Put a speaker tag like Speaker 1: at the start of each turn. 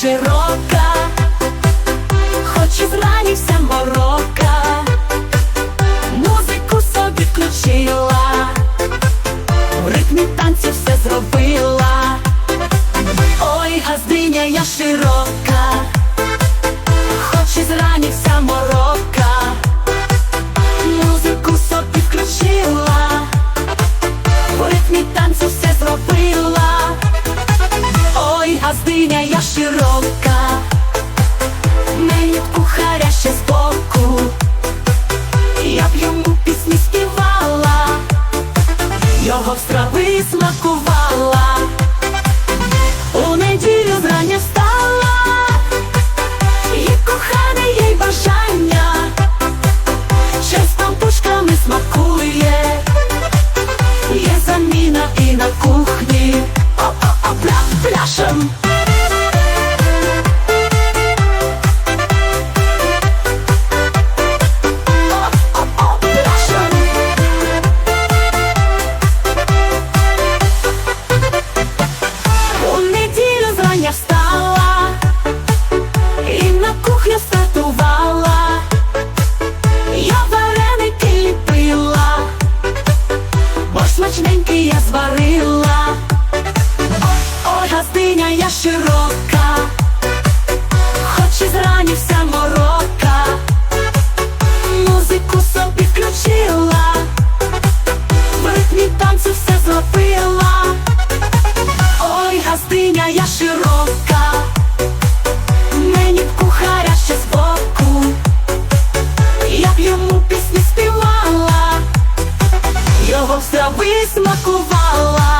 Speaker 1: широка, хоч і зрані вся морока, музику собі включила, в ритмі танців все зробила. Ой, газдиня я широка, хоч і зрані вся морока, музику собі включила, в ритмі танцю все широка, мені кухаря ще збоку, я б йому пісні співала, його страви смакувала. У неділю зрання встала, і кохане їй бажання, ще з пампушками смакує, є заміна і на кухні, о-о-о, пля, пляшем. Смачненький я зварила. Ой, ой, газдиня я широка, хоч і зрані Мов трави смакувала.